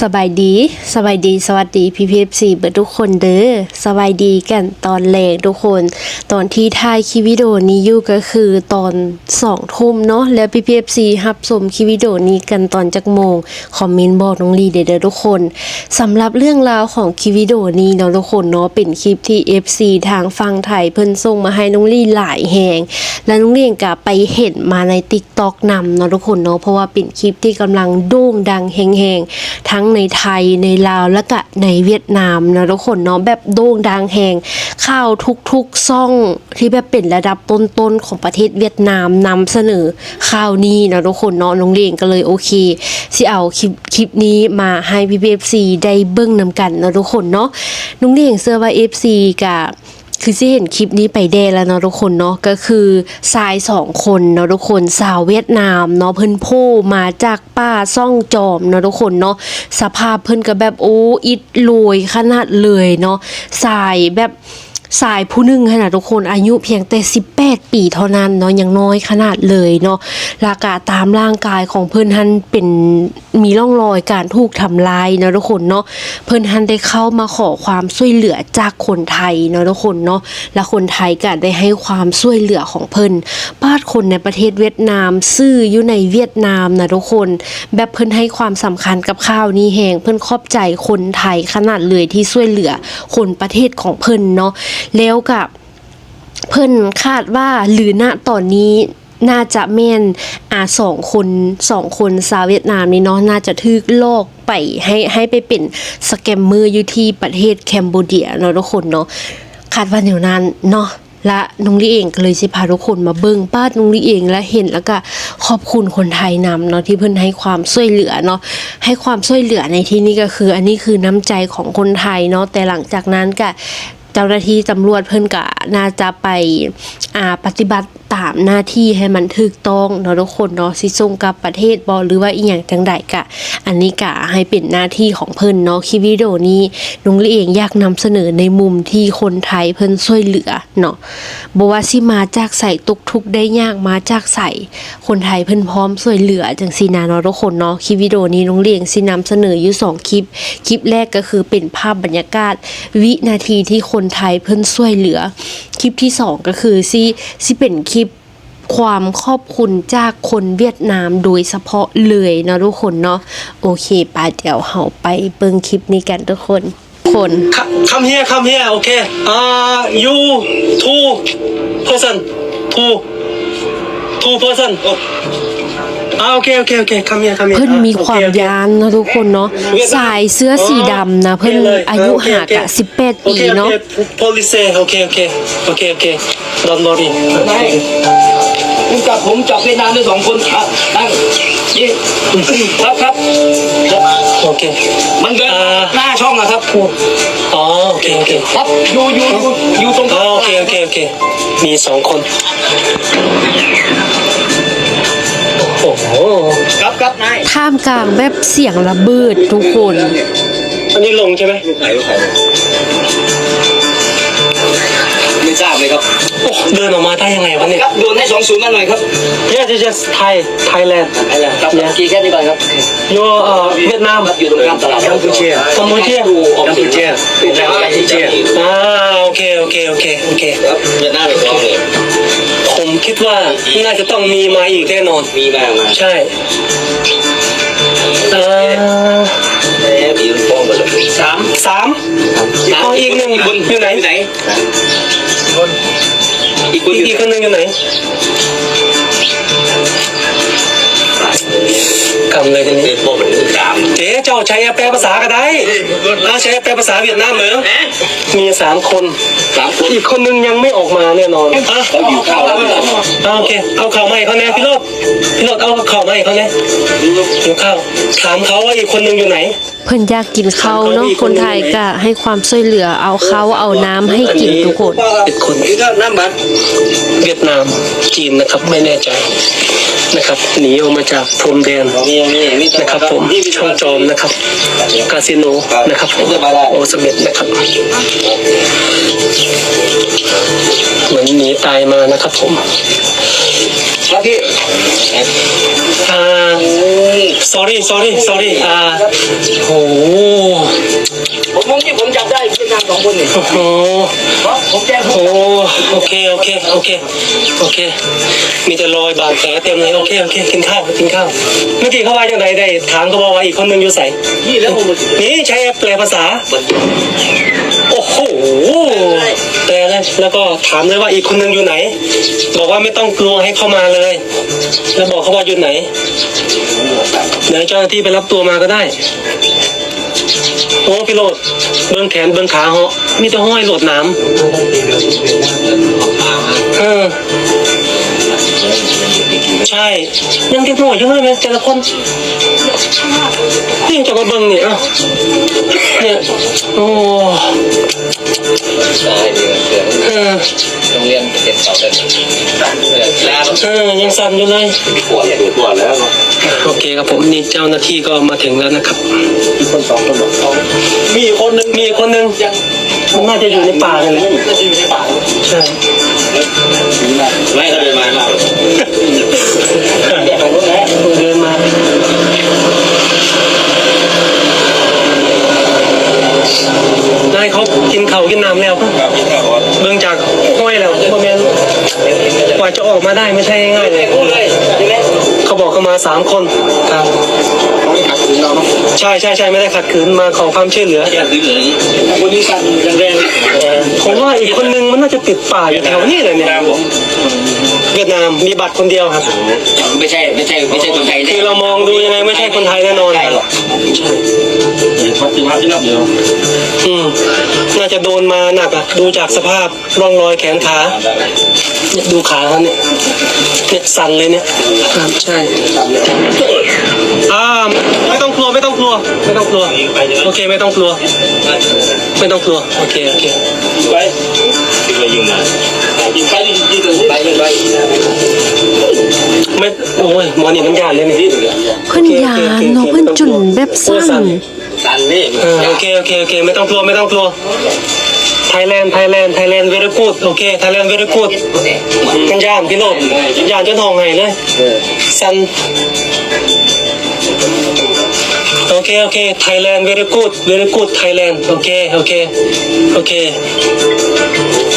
สบายดีสบายดีสวัสดีพี่พีซีเบิดทุกคนเด้อสบายดีกันตอนแรกทุกคน ตอนที่ถ่ายคลิปวิดีโอนี้อยู่ก็คือตอนสองทุ่มเนาะแล้วพี่พีซีรับชมคลิปวิดีโอนี้กันตอนจักโมงคอมเมนต์บอกน้องลีเด้อเด้อทุกคนสำหรับเรื่องราวของคลิปวิดีโอนี้เนาะทุกคนเนาะเป็นคลิปที่ FC ทางฟังไทยเพิ่นส่งมาให้น้องลีหลายแหงและน้องลีก็ไปเห็นมาใน TikTok นำเนาะทุกคนเนาะเพราะว่าเป็นคลิปที่กำลังโด่งดังแหงๆทั้งในไทยในลาวและก็ในเวียดนามนะทุกคนเนาะแบบโด่งดังแหงข่าวทุกๆซ่องที่แบบเป็นระดับต้นๆของประเทศเวียดนามนำเสนอข่าวนี้นะทุกคนเนาะน้องเลียงก็เลยโอเคสิเอาคลิปคลิปนี้มาให้พี่เอฟซีได้เบิ่งนำกันนะทุกคนเนาะน้องเลียงเสื้อว่าเอฟซีกับ คือที่เห็นคลิปนี้ไปเดแล้วเนาะทุกคนเนาะก็คือชายสองคนเนาะทุกคนสาวเวียดนามเนาะเพิ่นโพมาจากป้าซ่องจอมเนาะทุกคนเนาะสภาพเพิ่นก็แบบโอ้อิดโรยขนาดเลยเนาะสายแบบสายผู้หนึงขนาดทุกคนอายุเพียงแต่ 8 ปีเท่านั้นเนาะยังน้อยขนาดเลยเนาะรากาตามร่างกายของเพิ่อนหันเป็นมีร่องรอยการถูกทำลายเนาะทุกคนเนาะเพิ่อนหันได้เข้ามาขอความช่วยเหลือจากคนไทยเนาะทุกคนเนาะและคนไทยก็ได้ให้ความช่วยเหลือของเพิ่นบ้าดคนในประเทศเวียดนามซื่ออยู่ในเวียดนามนะทุกคน แบบเพิ่นให้ความสำคัญกับข้าวนี้แหงเพิ่นขอบใจคนไทยขนาดเลยที่ช่วยเหลือคนประเทศของเพิ่นเนาะแล้วกับ เพิ่นคาดว่าหรือณตอนนี้น่าจะแม่นอาสองคนสองคนสาวเวียดนามนี่เนาะน่าจะทึกลอกไปให้ให้ไปเป็นสแกมเมอร์อยู่ที่ประเทศแคนเบเดียเนาะทุกคนเนาะคาดว่าแนวนั้นเนาะและนุงลี่เองก็เลยสิพาทุกคนมาเบิ่งป้านุงลี่เองและเห็นแล้วก็ขอบคุณคนไทยนำเนาะที่เพิ่นให้ความช่วยเหลือเนาะให้ความช่วยเหลือในที่นี้ก็คือ อันนี้คือน้ำใจของคนไทยเนาะแต่หลังจากนั้นก็ เจ้าหน้าที่ตำรวจเพิ่นก็น่าจะไปอ่าปฏิบัติ ตามหน้าที่ให้มันถูกต้องเนาะทุกคนเนาะสิส่งกับประเทศบ่หรือว่าอีหยังจังใดกะ อันนี้กะให้เป็นหน้าที่ของเพิ่นเนาะคลิปวิดีโอนี้นุ้งลี่เองอยากนำเสนอในมุมที่คนไทยเพิ่นช่วยเหลือเนาะบ่ว่าสิมาจากใส่ตกทุกได้ยากมาจากใส่คนไทยเพิ่นพร้อมช่วยเหลือจังซี่นะเนาะทุกคนเนาะคลิปวิดีโอนี้นุ้งเลียงสินำเสนออยู่สองคลิป คลิปแรกก็คือเป็นภาพบรรยากาศ วินาทีที่คนไทยเพิ่นช่วยเหลือ คลิปที่สองก็คือซีซีเป็นคลิปความขอบคุณจากคนเวียดนามโดยเฉพาะเลยนะทุกคนเนาะโอเคปาเดี๋ยวเฮาไปเบิ่งคลิปนี้กันทุกคนคนคำเฮียคำเฮียโอเคอ่า you two person two, two person. Oh. Ah, okay, okay, okay. Come here, come here. เพิ่น Ah, มีความ okay, okay. ยานเนาะทุกคนเนาะสายเสื้อสีดำนะเพิ่นอายุห่างกะ18ปี Okay, เนาะ okay. Police say, okay, okay, okay, okay. Don't worry. นายคุณกับผมจับเวียดนามได้สองคนอะนั่งนี่ครับครับ Okay. มันเดินอ่าหน้าช่องอะครับ Oh, okay, okay. ครับอยู่อยู่อยู่อยู่ตรง Ah, okay, okay, okay. มีสองคน โอ้โหครับครับนายท่ามกลางแบบเสียงระเบิดทุกคน อันนี้ลงใช่ไหมลูกไข่ลูกไข่ไม่ทราบเลยครับโอ้เดินออกมาได้ยังไงวะเนี่ยครับโดนให้สองศูนย์มาหน่อยครับ Yes, yes, yes. Thai, Thailand. อะไรครับกี่แค่นี้ก่อนครับ You're uh, Vietnam. ครับอยู่ตรงข้ามตลาดกัมพูเชีย Cambodia. กัมพูเชียเป็นทางกัมพูเชียอ่าโอเคโอเคโอเคโอเคครับเวียดนามเป็นรองเลยผม คิดว่าน่าจะต้องมีมาอีกแน่นอน มีมามาใช่เอ่อแหมมีลูกโป่งมาเลยสามสามเอาอีกหนึ่งอยู่ไหน ไหนอีกคนอีกอีกคนหนึ่งอยู่ไหนกำเลยกันนี้เป็นโป่งเป็นสาม เจ๊เจ้าใช้แปลภาษาก็ได้ถ้าใช้แปลภาษาเวียดนามเหรอมีสามคนสามคนอีกคนนึงยังไม่ออกมาแน่นอนอะเขาอยู่ข้าวแล้วอะโอเค เอาข่าวมาให้เขาแน่พี่โรดพี่โรดเอาข่าวมาให้เขาแน่อยู่ข้าวถามเขาว่าอีกคนนึงอยู่ไหน เพิ่นอยากกินข้าวเนาะคนไทยก็ให้ความช่วยเหลือเอาข้าวเอาน้ำให้กินทุกคนเป็นคนนี่ก็น้ำบัตรเวียดนามจีนนะครับไม่แน่ใจ นะครับหนีออกมาจากพรมแดนนะครับผมช่องจอมนะครับคาสิโนนะครับผมโอสเม็ดนะครับ เหมือนหนีตายมานะครับผมครับพี่อ่า sorry sorry sorry อ่าโอ้โหผมมองที่ผมจับได้เวียดนามสองคนนี่โอ้โหเพราะผมแจ้งโอ้โอเคโอเคโอเคโอเค มีแต่รอยบาดแผลเต็มเลยโอเคโอเคกินข้าวกินข้าวเมื่อกี้เขาว่าจังไดได้ถามเขาบอกว่าอีกคนนึงอยู่ใส่ยี่แล้วผมนี่ใช้แอปแปลภาษา แปลเลยแล้วก็ถามเลยว่าอีกคนนึงอยู่ไหน บอกว่าไม่ต้องกลัวให้เข้ามาเลย แล้วบอกเขาว่าอยู่ไหนเดี๋ยวเจ้าหน้าที่ไปรับตัวมาก็ได้โอ้พี่โรดเบื้องแขนเบื้องขาเหาะมีแต่ห้อยโหลดน้ำเออใช่ ยังเด็กหน่อยู่เลยไหมแต่ละคน ยังจะมาเบิ่งนี่เอ้าเนี่ยโอ้ใช่ดีเลยเสือเออโรงเรียนเจ็ดสองเดือนแล้วเออยังสั่นอยู่เลยปวดปวดแล้วเนาะโอเคครับผมนี่เจ้าหน้าที่ก็มาถึงแล้วนะครับมีคนสองคนบอมีคนหนึ่งมีคนหนึงยังน่าจะอยู่ในป่าเลยแหละจะอยู่ในป่าเขา มาได้ไม่ใช่ง่ายๆเลยพูดเลยใช่ไหมเขาบอกเขามาสามคนครับเขาไม่ขัดขืนเราเนาะใช่ใช่ใช่ไม่ได้ขัดขืนมาขอความช่วยเหลือขัดขืนเลยคนนี้สั่นยังแรงผมว่าอีกคนนึงมันน่าจะติดป่าอยู่แถวนี้เลยเนี่ยครับผมเวียดนามมีบัตรคนเดียวครับ ไม่ใช่ไม่ใช่ไม่ใช่คนไทยคือเรามองดูยังไงไม่ใช่คนไทยแน่นอนใช่หรอกวัดที่วัดที่นับอยู่อืมน่าจะโดนมาหนักอะดูจากสภาพร่องรอยแขนขา เนี่ยดูขาเขาเนี่ยเนี่ยสั่นเลยเนี่ยครับใช่อ่าไม่ต้องกลัวไม่ต้องกลัวไม่ต้องกลัวโอเคไม่ต้องกลัว ไม่ต้องกลัวโอเคโอเคไปที่เรายิงนะยิงไปยิงยิงเลยไปยิงไปไม่โอ้ยหมอนี่มันยานเลยนี่เพิ่นยานเนาะเพิ่นจุนแบบสั้นสั่นนี่เออโอเคโอเคโอเคไม่ต้องกลัวไม่ต้องกลัว ไทยแลนด์ไทยแลนด์ไทยแลนด์ very good โอเคไทยแลนด์ very good มันยานพี่โลดย่านจนห้องไห้เลยสันโอเคโอเคไทยแลนด์ very good very good ไทยแลนด์โอเคโอเคโอเค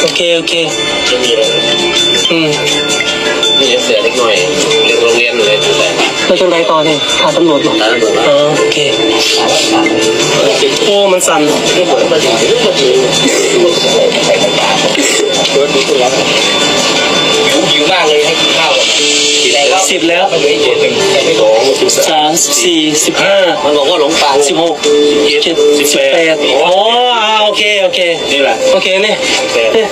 โอเคโอเคอืม แล้วจังไรต่อเนี่ยพาตำรวจมาตาตัวอ๋อโอเค โอ้ มันสั่นไม่ปวดมาถึงเรื่องมาถึงใส่ตาเปิดดูตัวแล้วหิวมากเลยให้กินข้าวกินอะไรครับสิบแล้วมันไม่เจ็ดหนึ่งไม่สองสามสี่สิบห้ามันบอกว่าหลงป่าสิบหกเจ็ดสิบแปดอ๋ออ่าโอเค โอเค นี่แหละ โอเคเนี่ยแต่เนี่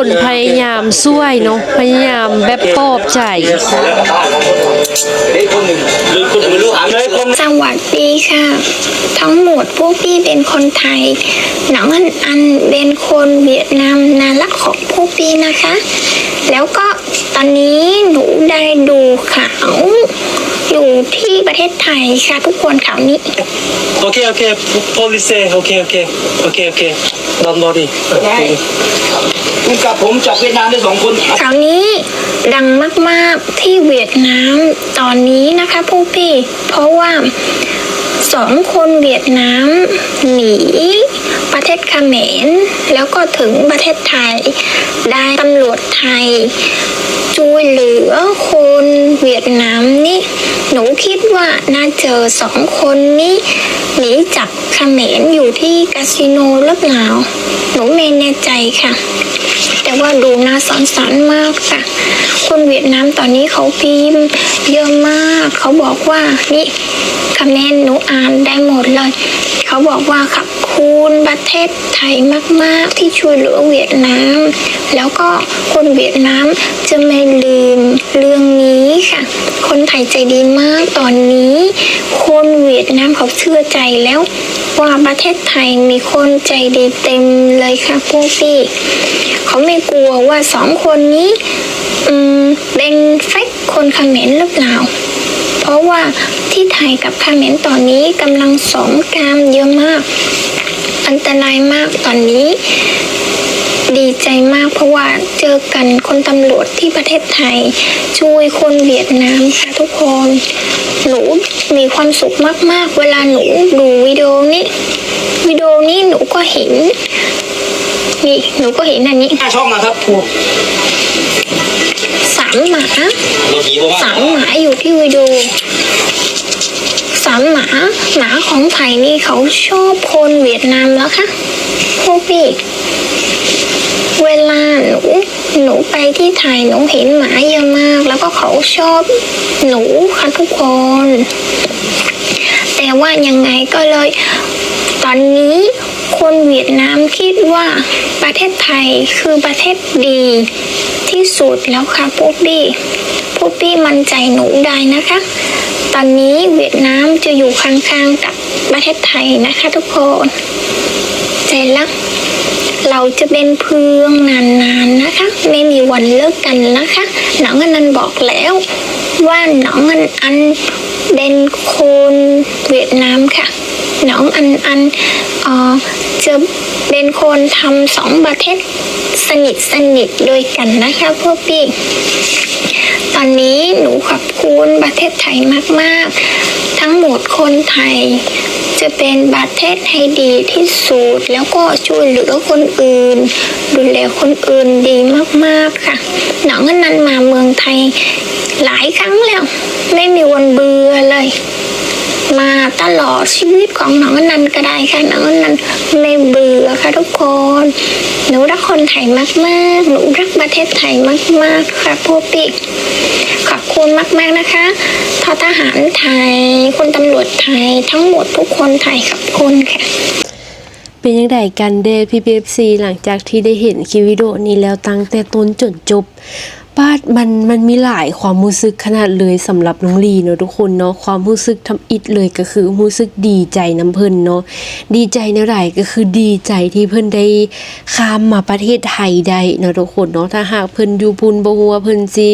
คนพยายามช่วยเนาะพยายามแบบปลอบใจเด็กคนหนึ่งหรือคุณไม่รู้หาเลยคนสวัสดีค่ะ ทั้งหมดพวกพี่เป็นคนไทย หนังอันอันเป็นคนเวียดนามนารักของพวกพี่นะคะ แล้วก็ตอนนี้หนูได้ดูข่าวอยู่ที่ประเทศไทยค่ะทุกคนข่าวนี้ โอเค โอเค police โอเค โอเค โอเค โอเค don't worry คุ คุณกับผมจับเวียดนามได้สองคนคราวนี้ดังมาก ๆ ที่เวียดนาม ตอนนี้นะคะพวกพี่ เพราะว่าสองคนเวียดนามหนี ประเทศเขมร แล้วก็ถึงประเทศไทย ได้ตำรวจไทยช่วยเหลือคนเวียดนามนี่ หนูคิดว่าน่าเจอสองคนนี้หนีจากเขมรอยู่ที่คาสิโนหรือเปล่า หนูไม่แน่ใจค่ะ แต่ว่าดูน่าสงสารมากค่ะ คนเวียดนามตอนนี้เขาพิมพ์เยอะมาก เขาบอกว่านี่คอมเมนต์หนูอ่านได้หมดเลย เขาบอกว่าขอบ คุณประเทศไทยมากๆที่ช่วยเหลือเวียดนาม แล้วก็คนเวียดนามจะไม่ลืมเรื่องนี้ค่ะ คนไทยใจดีมากตอนนี้ คนเวียดนามเขาเชื่อใจแล้วว่าประเทศไทยมีคนใจดีเต็มเลยค่ะพวกพี่ เขาไม่กลัวว่าสองคนนี้อืมเป็นเฟกคนเขมรหรือเปล่า เพราะว่าที่ไทยกับเขมรตอนนี้กำลังสงครามเยอะมาก อันตรายมากตอนนี้ ดีใจมากเพราะว่าเจอกันคนตำรวจที่ประเทศไทย ช่วยคนเวียดนามค่ะทุกคน หนูมีความสุขมากๆ เวลาหนูดูวิดีโอนี้วิดีโอนี้หนูก็เห็นนี่หนูก็เห็นอันนี้ห้าช่องนะครับสามหมาเราผีบอกว่าสามหมาอยู่ที่วิดีโอสามหมา หมาของไทยนี่เขาชอบคนเวียดนามแล้วค่ะพวกพี่เวลาหนูหนูไปที่ไทยหนูเห็นหมาเยอะมาก แล้วก็เขาชอบหนูค่ะทุกคน แต่ว่ายังไงก็เลย ตอนนี้คนเวียดนามคิดว่าประเทศไทยคือประเทศดีที่สุดแล้วค่ะพวกพี่พวกพี่มั่นใจหนูได้นะคะ ตอนนี้เวียดนามจะอยู่ข้างๆกับประเทศไทยนะคะทุกคนใจรัก เราจะเป็นเพื่อนนานๆนะคะ ไม่มีวันเลิกกันนะคะน้องอนันบอกแล้วว่าน้องอันอันเป็นคนเวียดนามค่ะน้องอันอันเออจะเป็นคนทำสองประเทศสนิทสนิทด้วยกันนะคะพวกพี่ ตอนนี้หนูขอบคุณประเทศไทยมากๆ ทั้งหมดคนไทย จะเป็นประเทศให้ดีที่สุดแล้วก็ช่วยเหลือคนอื่น ดูแลคนอื่นดีมากๆค่ะน้องนันต์มาเมืองไทยหลายครั้งแล้ว ไม่มีวันเบื่อเลย มาตลอดชีวิตของน้องอนันต์ก็ได้ค่ะน้องอนันต์ไม่เบื่อค่ะทุกคน หนูรักคนไทยมากๆ หนูรักประเทศไทยมากๆ ค่ะพวกพี่ขอบคุณมากๆนะคะทอทหารไทยคนตำรวจไทยทั้งหมดทุกคนไทยขอบคุณค่ะเป็นยังไงกันเดพี่เบฟซีหลังจากที่ได้เห็นคลิปวิดีโอนี้แล้วตั้งแต่ต้นจนจบ ป้าดมันมันมีหลายความรู้สึกขนาดเลยสำหรับน้องลีเนาะทุกคนเนาะความรู้สึกทำอิดเลยก็คือรู้สึกดีใจน้ำเพิ่นเนาะดีใจในไรก็คือดีใจที่เพิ่นได้ข้ามมาประเทศไทยได้เนาะทุกคนเนาะถ้าหากเพิ่นอยู่พุนบ่ฮู้ว่าเพิ่นสิ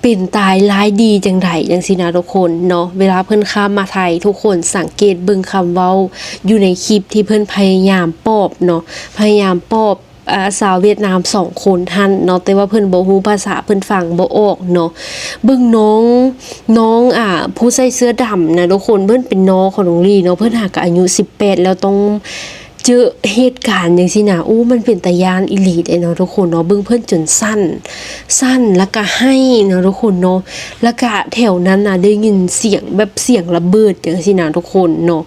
เป็นตายร้ายดีจังไดจังซี่นะทุกคนเนาะเวลาเพิ่นข้ามมาไทย ทุกคนสังเกตเบิ่งคำเว้าอยู่ในคลิปที่เพิ่นพยายามปอบเนาะพยายามปอบ สาวเวียดนามสองคนท่านเนาะแต่ว่าเพิ่นบ่ฮู้ภาษาเพิ่นฟังบ่ออกเนาะเบิ่งน้องน้องอ่าผู้ใส่เสื้อดำนะทุกคนเพิ่นเป็นน้องของน้องลีเนาะเพิ่นหากอายุ 18 แล้วต้องเจอเหตุการณ์จังซี่นะอู้มันเป็นตายานอีหลีเด้เนาะทุกคนเนาะเบิ่งเพิ่อนจนสั้น สั้นแล้วก็ให้เนาะทุกคนเนาะแล้วก็แถวนั้นน่ะได้ยินเสียงแบบเสียงระเบิดจังซี่นะทุกคนเนาะ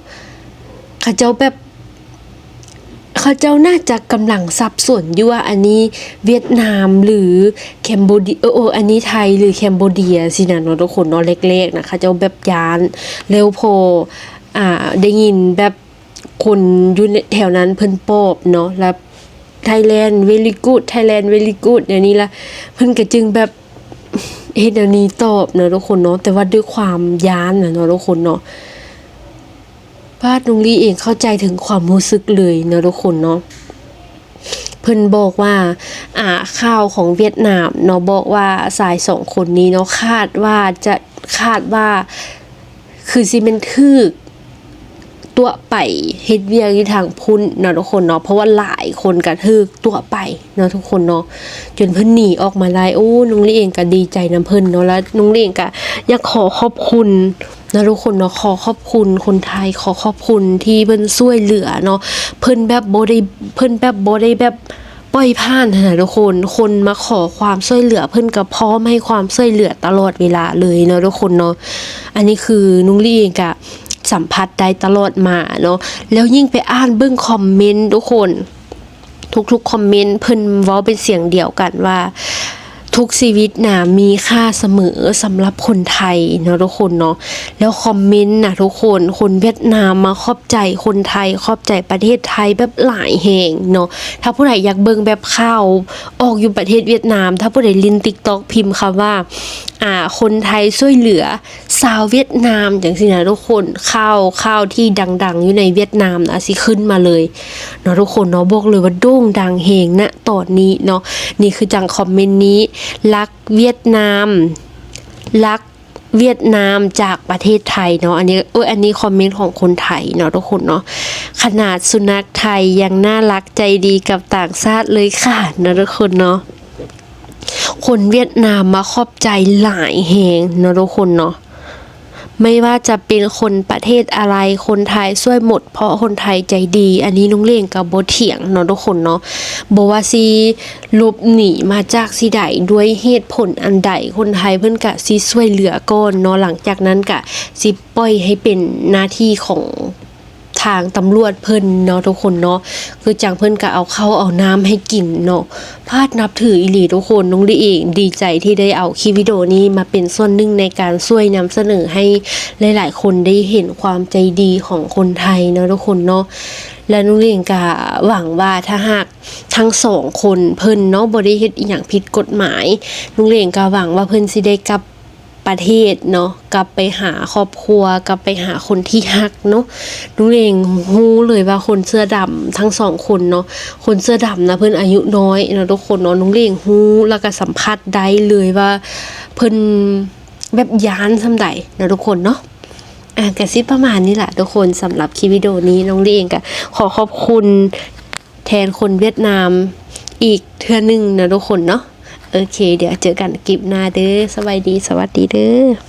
เขาเจ้าแบบ เขาเจ้าน่าจะกำลังสับส่วนยู่ว่าอันนี้เวียดนามหรือแคนโบเดียเอโออันนี้ไทยหรือแคนโบเดียสินะเนาะทุกคนเนาะเล็กๆนะคะเจ้าแบบยานแล้วพออ่าได้ยินแบบคนอยู่ในแถวนั้นเพิ่นปอบเนาะแล้วไทยแลนด์เวลิกูดไทยแลนด์เวลิกูดเดี๋ยวนี้ละเพิ่นก็จึงแบบเฮ็ดอันนี้ตอบเนาะทุกคนเนาะแต่ว่าด้วยความยานเนาะทุกคนเนาะ พาดนุงลี่เองเข้าใจถึงความรู้สึกเลยเนาะทุกคนเนาะเพิ่นบอกว่าอ่าข่าวของเวียดนามเนาะบอกว่าสายสองคนนี้เนาะคาดว่าจะคาดว่าคือซีเมนทึก ตัวไปเฮ็ดเวียกที่ทางพุ่นเนาะทุกคนเนาะเพราะว่าหลายคนกระทึกตัวไปเนาะทุกคนเนาะจนเพิ่นหนีออกมาได้โอ้นุงลี่เองก็ดีใจนํเพิ่นเนาะแล้วนุงลี่เองก็อยากขอขอบคุณนะทุกคนเนาะขอขอบคุณคนไทยขอขอบคุณที่เพิ่นช่วยเหลือเนาะเพิ่นแบบบ่ได้เพิ่นแบบบ่ได้แบบปล่อยผ่านนะทุกคน คนมาขอความช่วยเหลือเพิ่นก็พร้อมให้ความช่วยเหลือตลอดเวลาเลยเนาะทุกคนเนาะอันนี้คือนุงลี่เองก็ สัมผัสได้ตลอดมาเนาะแล้วยิ่งไปอ่านเบื้องคอมเมนต์ทุกคน ทุกๆคอมเมนต์เพิ่นเว้าเป็นเสียงเดียวกันว่า ทุกชีวิตนะมีค่าเสมอสำหรับคนไทยเนาะทุกคนเนาะแล้วคอมเมนต์นะทุกคนคนเวียดนามมาขอบใจคนไทยขอบใจประเทศไทยแบบหลายแห่งเนาะถ้าผู้ใดอยากเบิ่งแบบข่าวออกอยู่ประเทศเวียดนาม ถ้าผู้ใดลิน TikTok พิมพ์คำว่าอ่าคนไทยช่วยเหลือชาวเวียดนามอย่างสินะทุกคนข้าวข้าวที่ดัง ๆ อยู่ในเวียดนามนะสิขึ้นมาเลยเนาะทุกคนเนาะบอกเลยว่าโด่งดังเฮงณตอนนี้เนาะนี่คือจังคอมเมนต์นี้รักเวียดนามรักเวียดนามจากประเทศไทยเนาะอันนี้เอออันนี้คอมเมนต์ของคนไทยเนาะทุกคนเนาะขนาดสุนัขไทยยังน่ารักใจดีกับต่างชาติเลยค่ะนะทุกคนเนาะคนเวียดนามมาขอบใจหลายแหงเนาะทุกคนเนาะ ไม่ว่าจะเป็นคนประเทศอะไรคนไทยช่วยหมด เพราะคนไทยใจดี อันนี้น้องเล่งกับบเถียงเนาะทุกคนเนาะโบว่าซีหลบหนีมาจากสีใดด้วยเหตุผลอันใดคนไทยเพื่อนกะซีช่วยเหลือก่อนเนาะหลังจากนั้นกะซีปล่อยให้เป็นหน้าที่ของางตำรวจเพิ่นเนาะทุกคนเนาะคือจังเพิ่นก็เอาเข้าเอาน้ำให้กินเนาะพาดนับถืออีหลีทุกคนน้องดีเองดีใจที่ได้เอาคลิปวิดีโอนี้มาเป็นส่วนหนึ่งในการช่วยนำเสนอให้หลาย ๆ คนได้เห็นความใจดีของคนไทยเนาะทุกคนเนาะและน้งเลียงก็หวังว่าถ้าหากทั้งสองคนเพิ่นเนาะบ่ได้เฮ็ดอีหยังผิดกฎหมายน้งเลียงก็หวังว่าเพิ่นสิได้กลับ ประเทศเนาะกลับไปหาครอบครัว กลับไปหาคนที่ฮักเนาะนุ้งเองฮู้เลยว่าคนเสื้อดำทั้งสองคนเนาะคนเสื้อดำนะเพิ่อนอายุน้อยเนาะทุกคนเนาะนุ้งเองฮู้แล้วก็สัมผัสได้เลยว่าเพิ่อนแบบยานสำใดเนาะทุกคนเนาะอะกระซิบประมาณนี้แหละทุกคนสำหรับคลิปวิดีโอนี้น้องเลียงก็ขอขอบคุณแทนคนเวียดนามอีกเทื่อหนึงนะทุกคนเนาะ โอเค เดี๋ยวเจอกันคลิปหน้าเด้อสวัสดีสวัสดีเด้อ